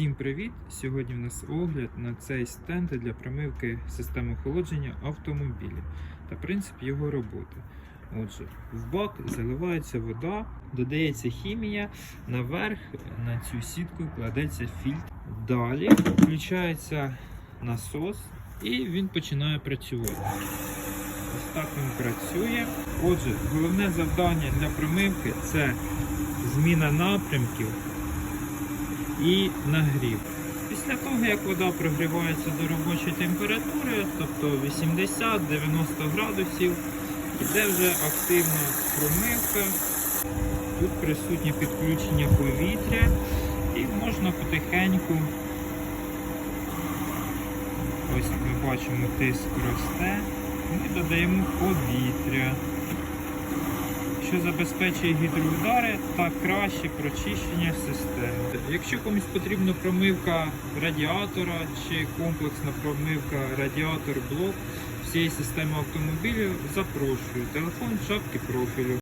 Всім привіт! Сьогодні в нас огляд на цей стенд для промивки системи охолодження автомобілів та принцип його роботи. Отже, в бак заливається вода, додається хімія, наверх на цю сітку кладеться фільтр. Далі включається насос і він починає працювати. Ось так він працює. Отже, головне завдання для промивки це зміна напрямків і нагрів. Після того, як вода прогрівається до робочої температури, тобто 80-90 градусів, йде вже активна промивка. Тут присутнє підключення повітря і можна потихеньку, ось ми бачимо, тиск росте, ми додаємо повітря що забезпечує гідроудари та краще прочищення системи. Якщо комусь потрібна промивка радіатора чи комплексна промивка радіатор-блок всієї системи автомобілів, запрошую. Телефон шапки профілю.